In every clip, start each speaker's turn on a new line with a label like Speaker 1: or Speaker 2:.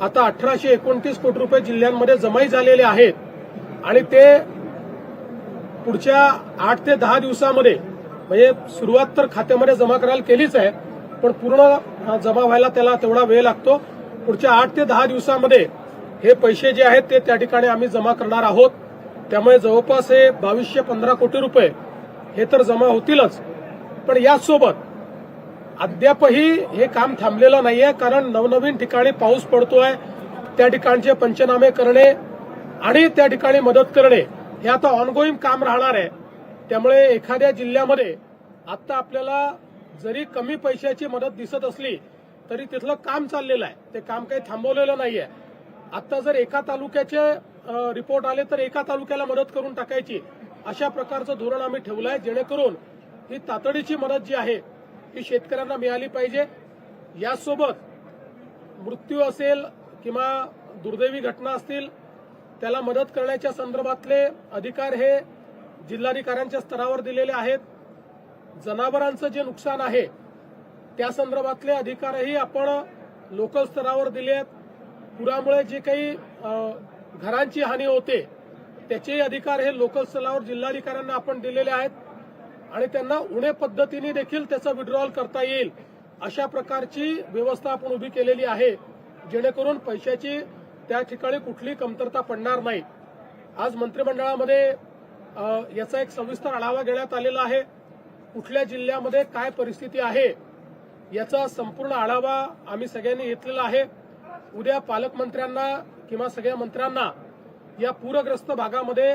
Speaker 1: आता अठराशे एकोणतीस कोटी रुपये जिल्ह्यांमध्ये जमाई झालेले आहेत. आणि ते पुढच्या आठ ते दहा दिवसामध्ये म्हणजे सुरुवात तर खात्यामध्ये जमा करायला केलीच आहे पण पूर्ण जमा व्हायला त्याला तेवढा वेळ लागतो. पुढच्या आठ ते दहा दिवसामध्ये हे पैसे जे आहेत ते त्या ठिकाणी आम्ही जमा करणार आहोत. त्यामुळे जवळपास हे बावीसशे पंधरा कोटी रुपये हे तर जमा होतीलच. पण याचसोबत अद्यापही हे काम थांबलेलं नाहीये कारण नवनवीन ठिकाणी पाऊस पडतोय त्या ठिकाणचे पंचनामे करणे आणि त्या ठिकाणी मदत करणे हे आता ऑनगोईंग काम राहणार आहे. त्यामुळे एखाद्या जिल्ह्यामध्ये आता आपल्याला जरी कमी पैशाची मदत दिसत असली तरी तिथलं काम चाललेलं आहे. ते काम काही थांबवलेलं नाहीये. आता जर एका तालुक्याचे रिपोर्ट आले तर एका तालुक्याला मदत करून टाकायची अशा प्रकारचं धोरण आम्ही ठेवलं आहे जेणेकरून ही तातडीची मदत जी आहे ही शेतकऱ्यांना मिळाली पाहिजे. यासोबत मृत्यू असेल किंवा दुर्दैवी घटना असतील त्याला मदत करण्याच्या संदर्भातले अधिकार हे जिल्हाधिकाऱ्यांच्या स्तरावर दिलेले आहेत. जनावरांचं जे नुकसान आहे त्या संदर्भातले अधिकारही आपण लोकल स्तरावर दिले आहेत. पुरामुळे जे काही घरांची हानी होते त्याचेही अधिकार हे लोकल स्तरावर जिल्हाधिकाऱ्यांना आपण दिलेले आहेत. आणि त्यांना उणे पद्धतीने देखील त्याचं विड्रॉल करता येईल. अशा प्रकारची व्यवस्था आपण उभी केलेली आहे. जेणेकरून पैशाची त्या ठिकाणी कुठली कमतरता पडणार नाही. आज मंत्रिमंडळामध्ये याचा एक सविस्तर आढावा घेण्यात आलेला आहे. कुठल्या जिल्ह्यामध्ये काय परिस्थिती आहे याचा संपूर्ण आढावा आम्ही सगळ्यांनी घेतलेला आहे. उद्या पालकमंत्र्यांना किंवा सगळ्या मंत्र्यांना या पूरग्रस्त भागामध्ये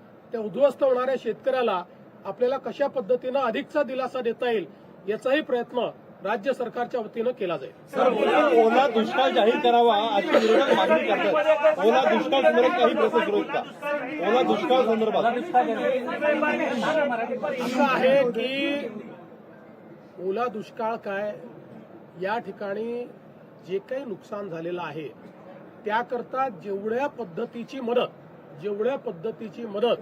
Speaker 1: त्या उद्ध्वस्त होणाऱ्या शेतकऱ्याला आपल्याला कशा पद्धतीनं अधिकचा दिलासा देता येईल याचाही प्रयत्न राज्य सरकारच्या वतीनं केला जाईल.
Speaker 2: सर ओला ओला दुष्काळ जाहीर करावा अशी विरोधक मागणी करतात. ओला दुष्काळ संदर्भात काही सुरू आहेत का? ओला दुष्काळ संदर्भात.
Speaker 1: असं आहे की ओला दुष्काळ काय या ठिकाणी जे काही नुकसान झालेलं आहे त्याकरता जेवढ्या पद्धतीची मदत जेवढ्या पद्धतीची मदत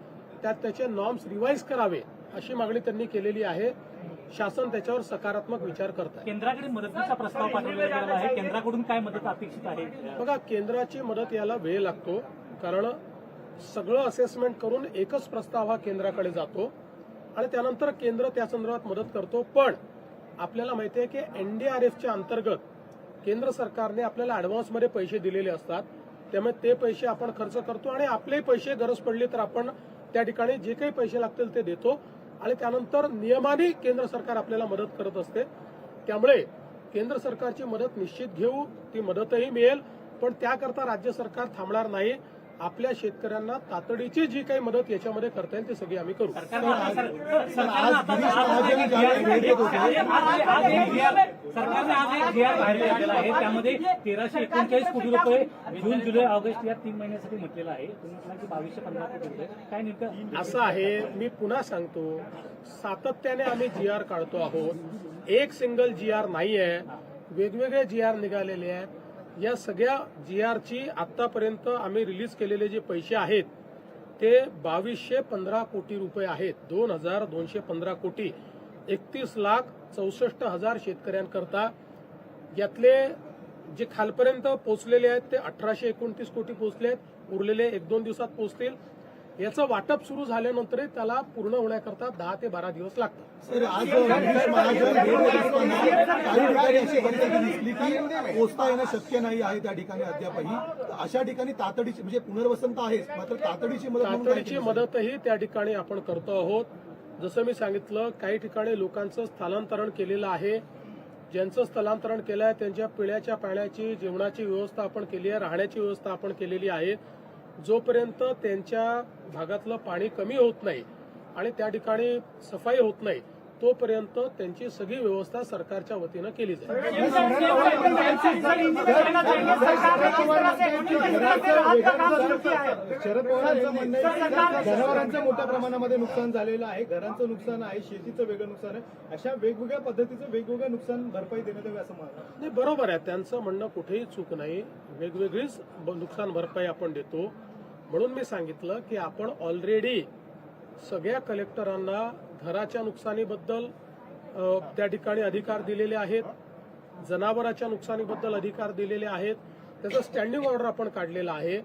Speaker 1: त्यात त्याचे नॉर्म्स रिवाईज करावे अशी मागणी त्यांनी केलेली आहे. शासन त्याच्यावर सकारात्मक विचार करत आहे.
Speaker 3: केंद्राकडे मदतीचा प्रस्ताव पाठवला आहे. केंद्राकडून काय मदत अपेक्षित आहे?
Speaker 1: बघा केंद्राची मदत याला वेळ लागतो. कारण सगळं असेसमेंट करून एकच प्रस्ताव हा केंद्राकडे जातो. आणि त्यानंतर केंद्र त्या संदर्भात मदत करतो. पण आपल्याला माहिती आहे की एनडीआरएफच्या अंतर्गत केंद्र सरकारने आपल्याला ऍडव्हान्समध्ये पैसे दिलेले असतात. त्यामुळे ते पैसे आपण खर्च करतो आणि आपले पैसे गरज पडली तर आपण त्या ठिकाणी जे काही पैसे लागतील ते देतो आणि त्यानंतर नियमाने केंद्र सरकार आपल्याला मदत करत असते. त्यामुळे केंद्र सरकारची मदत निश्चित घेऊ ती मदतही मिळेल पण त्याकरता राज्य सरकार थांबणार नाही. आपल्या शेतकऱ्यांना तातडीची जी काही मदत याच्यामध्ये करता येईल ती सगळी आम्ही करू.
Speaker 3: सरकारने आज एक जी आर बाहेर काढलेला आहे. त्यामध्ये तेराशे एकोणचाळीस कोटी रुपये जून जुलै ऑगस्ट या तीन महिन्यासाठी म्हटलेलं आहे. तुम्ही म्हटलं की बावीसशे पंधरा कोटी रुपये. काय नेमकं
Speaker 1: असं आहे मी पुन्हा सांगतो सातत्याने आम्ही जी आर काढतो आहोत. एक सिंगल जी आर नाही आहे वेगवेगळे जी आर निघालेले आहेत. या सगळ्या जी आरची आतापर्यंत आम्ही रिलीज केलेले जे पैसे आहेत ते बावीसशे पंधरा कोटी रुपये आहेत. दोन हजार दोनशे पंधरा कोटी. एकतीस लाख चौसष्ट हजार शेतकऱ्यांकरता. यातले जे खालपर्यंत पोहोचलेले आहेत ते अठराशे एकोणतीस कोटी पोहोचले आहेत. उरलेले एक दोन दिवसात पोहोचतील. याचं वाटप सुरू झाल्यानंतरही त्याला पूर्ण होण्याकरता दहा ते बारा दिवस लागतात.
Speaker 4: पोचता येणं शक्य नाही आहे त्या ठिकाणी अद्यापही. अशा ठिकाणी तातडीची म्हणजे पुनर्वसन तर आहेच मात्र तातडीची मदत
Speaker 1: तातडीची मदतही त्या ठिकाणी आपण करतो आहोत. जसं मी सांगितलं काही ठिकाणी लोकांचं स्थलांतरण केलेलं आहे. ज्यांचं स्थलांतरण केलं आहे त्यांच्या पिण्याच्या पाण्याची जेवणाची व्यवस्था आपण केली आहे राहण्याची व्यवस्था आपण केलेली आहे. जोपर्यंत त्यांच्या भागातलं पाणी कमी होत नाही आणि त्या ठिकाणी सफाई होत नाही तोपर्यंत त्यांची सगळी व्यवस्था सरकारच्या वतीनं केली जाईल.
Speaker 5: शरद पवारांचं म्हणणं जनावरांचं मोठ्या प्रमाणामध्ये नुकसान झालेलं आहे घरांचं नुकसान आहे शेतीचं वेगळं नुकसान आहे अशा वेगवेगळ्या पद्धतीचं वेगवेगळं नुकसान भरपाई देण्यात यावी असं मला
Speaker 1: नाही बरोबर आहे. त्यांचं म्हणणं कुठेही चूक नाही. वेगवेगळीच नुकसान भरपाई आपण देतो. म्हणून मी सांगितलं की आपण ऑलरेडी सगळ्या कलेक्टरांना घराच्या नुकसानीबद्दल त्या ठिकाणी अधिकार दिलेले आहेत. जनावराच्या नुकसानीबद्दल अधिकार दिलेले आहेत. त्याचं स्टँडिंग ऑर्डर आपण काढलेला आहे.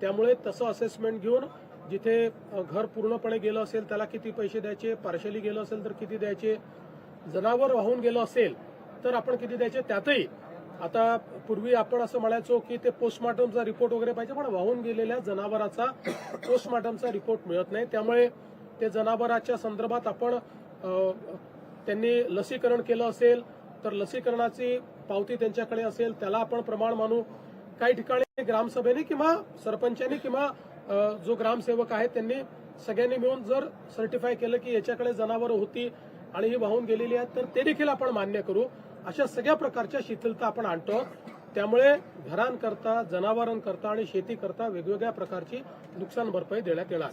Speaker 1: त्यामुळे तसं असेसमेंट घेऊन जिथे घर पूर्णपणे गेलं असेल त्याला किती पैसे द्यायचे पार्शली गेलं असेल तर किती द्यायचे जनावर वाहून गेलं असेल तर आपण किती द्यायचे त्यातही आता पूर्वी आपण असं म्हणायचो की ते पोस्टमॉर्टमचा रिपोर्ट वगैरे पाहिजे पण वाहून गेलेल्या जनावराचा पोस्टमॉर्टमचा रिपोर्ट मिळत नाही. त्यामुळे ते जनावराच्या संदर्भात आपण त्यांनी लसीकरण केलं असेल तर लसीकरणाची पावती त्यांच्याकडे असेल त्याला आपण प्रमाण मानू. काही ठिकाणी ग्रामसभेने किंवा सरपंचांनी किंवा जो ग्रामसेवक आहे त्यांनी सगळ्यांनी मिळून जर सर्टिफाय केलं की याच्याकडे जनावरं होती आणि ही वाहून गेलेली आहेत तर ते देखील आपण मान्य करू. अशा सगळ्या प्रकारच्या शिथिलता आपण आणतो. त्यामुळे घरांकरता जनावरांकरता आणि शेतीकरता वेगवेगळ्या प्रकारची नुकसान भरपाई देण्यात येणार.